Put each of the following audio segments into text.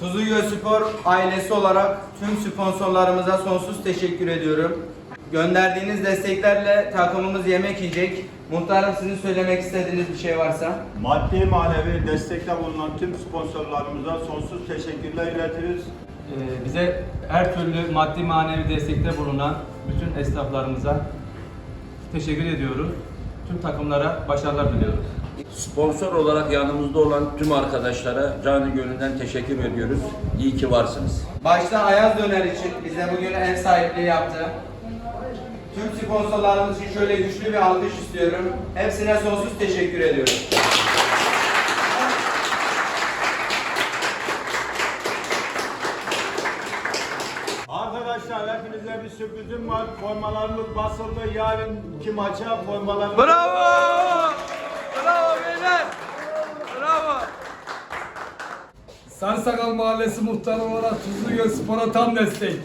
Tuzluyo Spor ailesi olarak tüm sponsorlarımıza sonsuz teşekkür ediyorum. Gönderdiğiniz desteklerle takımımız yemek yiyecek. Muhtarım sizin söylemek istediğiniz bir şey varsa. Maddi manevi destekte bulunan tüm sponsorlarımıza sonsuz teşekkürler iletiriz. Ee, bize her türlü maddi manevi destekte bulunan bütün esnaflarımıza teşekkür ediyoruz. Tüm takımlara başarılar diliyoruz. Sponsor olarak yanımızda olan tüm arkadaşlara canı gönülden teşekkür ediyoruz. İyi ki varsınız. Başta Ayaz Döner için bize bugün ev sahipliği yaptı. Tüm sponsorlarımız için şöyle güçlü bir alkış istiyorum. Hepsine sonsuz teşekkür ediyorum. Arkadaşlar hepinize bir sürprizim var. Formalarımız basıldı. Yarınki maça formalarımız... Bravo! Bravo beyler! Bravo! Sarsakal Mahallesi muhtarı olarak Tuzlugöl Spor'a tam destek.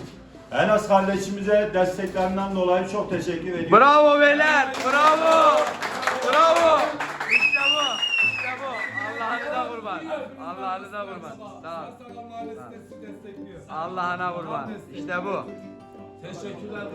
Enes kardeşimize desteklerinden dolayı çok teşekkür ediyorum. Bravo beyler! Bravo! Bravo! İşte bu! İşte bu! Allah'ını da kurban. Allah'ını da kurban. Tamam. Sarsakal Mahallesi de sizi destekliyor. Allah'ına kurban. İşte bu. Teşekkürler.